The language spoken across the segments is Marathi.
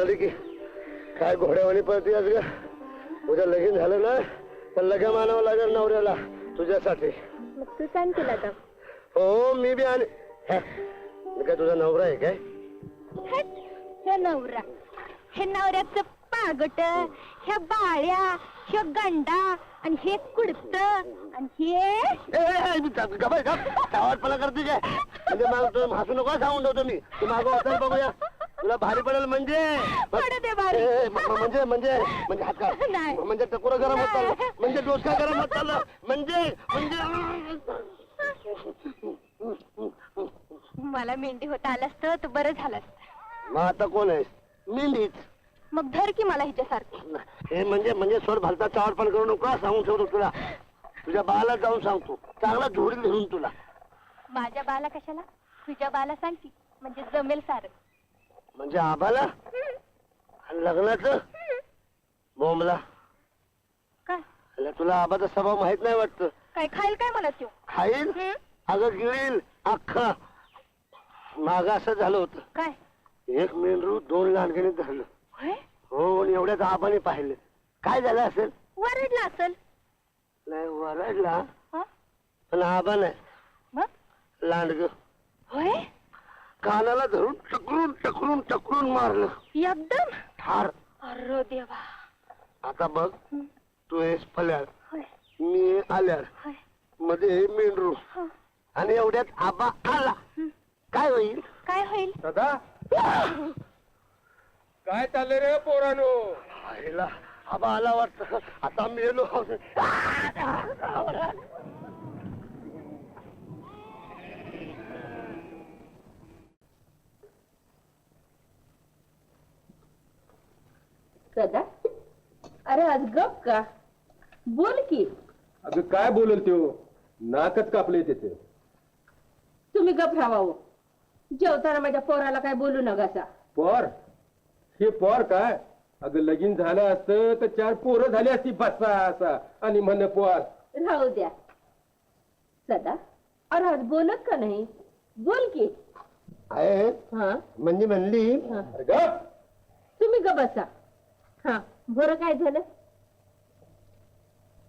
लागली की काय घोड्यावानी पळती आज ग? उद्या लगीन झालं ना तर लग्या मानावं लागेल नवऱ्याला तुझ्यासाठी. मग तू सांग तिला तर हो मी बी आणि हे, मी काय तुझा नवरा आहे काय? हट, हे नवरा. हे नवऱ्याचं पागट ह्या बाळ्या ह्या गंडा आणि हे कुडत आणि हे ए, ए, ए, मी ग- गबाय गप. चावटपणा करते काय? म्हणजे मला तू हसू नको सांगून ठेवतो मी. तू मागं वाचायला बघूया. तुला भारी पडेल म्हणजे? पडू दे भारी. ए, ए, म- म्हणजे म्हणजे म्हणजे हात काढ. नाही. म्हणजे टकोरा गरम होत चाललं. म्हणजे डोसका गरम होत चाललं. म्हणजे म्हणजे मला मेंढी होता आलं असतं तर बरं झालं असतं. मग आता कोण आहेस? मेंढीच. मग धर की मला हिच्यासारखी. हे म्हणजे म्हणजे स्वर भलता चावटपण करू नका सांगून ठेवतो तुला. तुझ्या बाला जाऊन सांगतो. चांगला धुडील धरून तुला. माझ्या बाला कशाला? तुझ्या बाला सांग की. म्हणजे जमेल सारं. म्हणजे आबाला? आणि लग्नाचं? बोंबला. काय? अरे तुला आबाचा स्वभाव माहीत नाही वाटत. काय खाईल काय मला त्यो खाईल? हं? अगं गिळील अख्खा. माग असं झालं होतं. काय? एक मेंढरू दोन लहानगणी धरलं. होय? हो आणि एवढ्याच आबाने पाहिलं. काय झालं असेल? वरडला असल. नाही वरडला. हं? पण आबा नाही. मग? लांडग. होय? कानाला धरून टकरून टकरून टकरून मारलं. एकदम ठार. अरे देवा. आता बघ. तू आहेस फल्याड होय. मी आल्याड होय. मध्ये मेंढरू. आणि एवढ्यात आबा आला. काय होईल? काय होईल? दादा? काय चाललंय रे पोरानो? आईला आबा आला वाटत. आता मेलो. सदा अरे आज गप का? बोल की. अगं काय बोलल त्यो? नाकच कापले त्याचे तुम्ही गप राहावं जेवताना माझ्या पोराला काय बोलू नकासा पोर? हे पोर काय? अगं लगीन झालं असतं तर चार पोरं झाली असती बसा असा. आणि म्हण पोर. राहू द्या. सदा अरे आज बोलत का नाही? बोल की. आहे. हा. म्हणजे म्हणली हा. अरे गप. तुम्ही ग बसा. हा बरं काय झालं?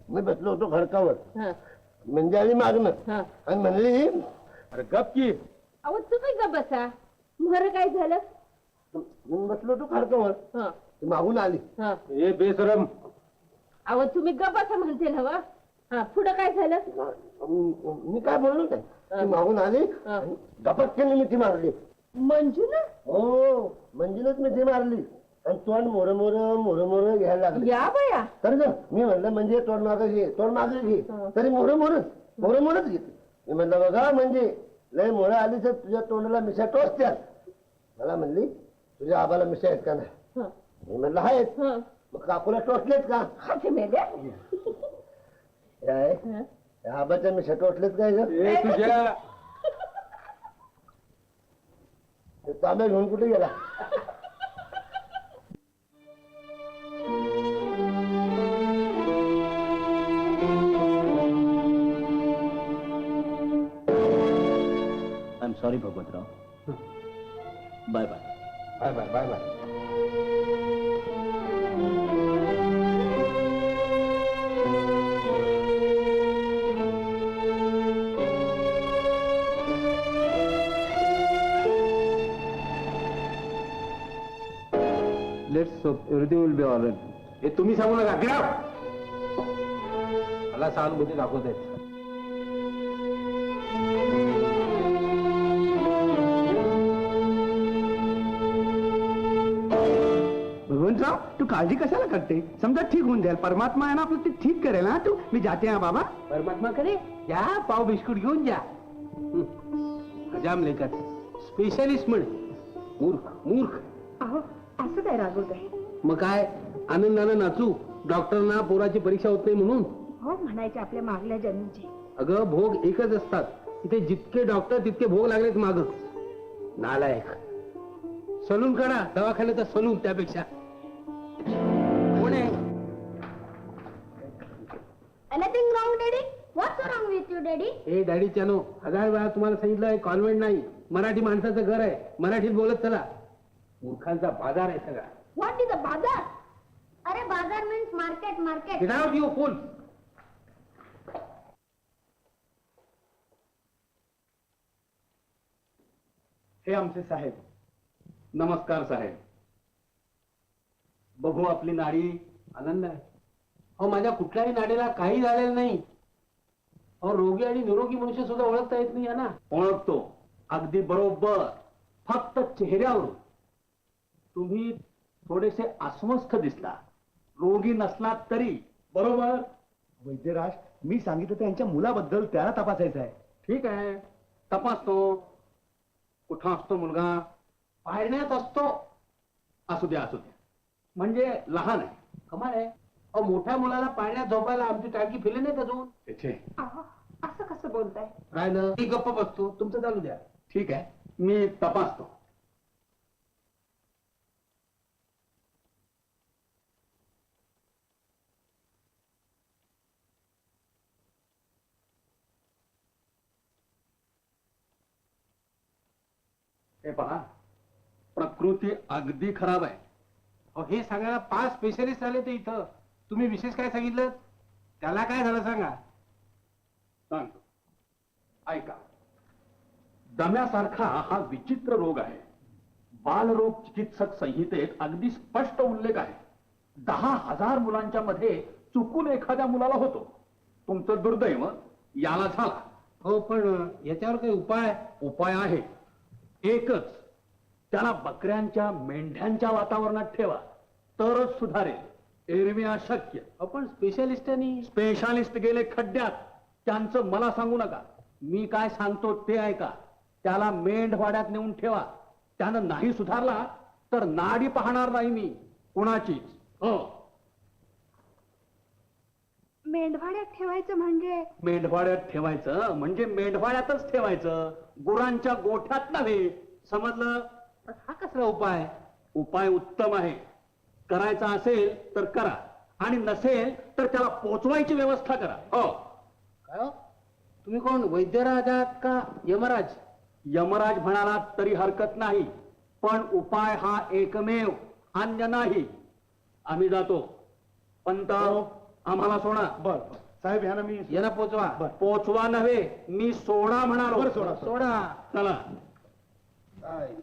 मी बसलो होतो खडकावर. हा. म्हणजे आणि मागणं. हा. आणि म्हणली अरे गप की. अहो तुम्ही ग बसा. बरं काय झालं? मी बसलो होतो खडकावर. हा. ती मागून आली. हा. ए बेसरम अहो तुम्ही ग बसा म्हणते ना वा. हा पुढं काय झालं? मी काय बोललो ती मागून आली हा. आणि गपक्याने मी ती मारली. मंजू ना हो मंजिलच मी ती मारली. आणि तोंड मोर मोर मोर मोर घ्यायला लागली. या बया. तर ग मी म्हणलं म्हणजे तोंड मागं घे तोंड मागं घे. तरी मोर मोरच मोर मोरच घेते मी म्हणलं बघा म्हणजे लय मोर आली तर तुझ्या तोंडाला मिशा टोचत्यात मला म्हणली तुझ्या आबाला मिशा आहेत का नाही? मी म्हणलं आहेत. मग काकूला टोचलेत का? काय आबाच्या मिशा टोचलेत काय ग? तुझ्या. तांब्या घेऊन कुठे गेला? Sorry Bhagwantrao bye bye bye bye bye bye let's hope everything will be all right हे तुम्ही सांगू नका! मला सहानुभूती दाखवत आहेत काळजी कशाला करते? समजा ठीक होऊन जाईल. परमात्मा आहे ना आपलं ते ठीक करेल ना तू? मी जाते हा बाबा. परमात्माकडे या पाव बिस्कुट घेऊन जा. हजाम लेकर स्पेशलिस्ट म्हण. मूर्ख मूर्ख. अहो असं काय रागवत आहे मग काय? आनंदानं नाचू. डॉक्टरना पोराची परीक्षा होत नाही म्हणून. हो म्हणायचे आपल्या मागल्या जन्मीचे. अगं भोग एकच असतात. इथे जितके डॉक्टर तितके भोग लागलेत माग. नालायक. सलून काढा. दवाखान्याचा सलून त्यापेक्षा. Daddy? ए डॅडी चानो हजार वेळा तुम्हाला सांगितलंय कॉन्व्हेंट नाही. मराठी माणसाचं घर आहे. मराठीत बोलत चला. मूर्खांचा बाजार आहे सगळा. व्हॉट इज अ बाजार अरे बाजार means market market out, you fool! हे आमचे साहेब. नमस्कार साहेब. बघू आपली नाडी आनंद आहे. अहो माझ्या कुठल्याही नाडीला काही झालेलं नाही. अहो रोगी आणि निरोगी मनुष्य सुद्धा ओळखता येत नाही ना. ओळखतो. अगदी बरोबर. फक्त चेहऱ्यावरून तुम्ही थोडेसे अस्वस्थ दिसला. रोगी नसलात तरी. बरोबर? वैद्यराज मी सांगितलं त्यांच्या मुलाबद्दल त्याला तपासायचं आहे. ठीक आहे. तपासतो. कुठं असतो मुलगा? पाळण्यात असतो. असू द्या असू द्या. म्हणजे? लहान आहे. कमाल आहे. अहो मोठ्या मुलाला पाळण्यात झोपायला आमची टाकी फिरली नाही का अजून त्याचे असं कसं बोलताय? राहिलं मी गप्प बसतो. तुमचं चालू द्या. ठीक आहे. मी तपासतो. हे पहा प्रकृती अगदी खराब आहे. अहो हे सांगायला पाच स्पेशलिस्ट आले ते इथं. तुम्ही विशेष काय सांगितलं? त्याला काय झालं सांगा. सांगतो. ऐका. दम्यासारखा हा विचित्र रोग आहे. बालरोग चिकित्सक संहितेत अगदी स्पष्ट उल्लेख आहे. दहा हजार मुलांच्या मध्ये चुकून एखाद्या मुलाला होतो. तुमचं दुर्दैव याला झाला. हो पण याच्यावर काही उपाय? उपाय आहे. एकच त्याला बकऱ्यांच्या मेंढ्यांच्या वातावरणात ठेवा. तरच सुधारेल. एरवी अशक्य. आपण स्पेशलिस्टांनी स्पेशालिस्ट गेले खड्ड्यात. त्यांचं मला सांगू नका. मी काय सांगतो ते ऐका. त्याला मेंढवाड्यात नेऊन ठेवा. त्यानं नाही सुधारला तर नाडी पाहणार नाही मी. कुणाचीच. हो. मेंढवाड्यात ठेवायचं म्हणजे? मेंढवाड्यात ठेवायचं म्हणजे मेंढवाड्यातच ठेवायचं. गुरांच्या गोठ्यात नव्हे. समजलं? पण हा कसला उपाय? उपाय उत्तम आहे. करायचा असेल तर करा. आणि नसेल तर त्याला पोचवायची व्यवस्था करा. हो. काय हो? तुम्ही कोण? वैद्यराज आहात का यमराज? यमराज म्हणाला तरी हरकत नाही. पण उपाय हा एकमेव अन्य नाही. आम्ही जातो. पंत आम्हाला सोडा. बर बर. साहेब ह्यानं मी यांना पोचवा. पोचवा नव्हे मी सोडा म्हणालो. बरं, सोडा, सोडा. चला. काय?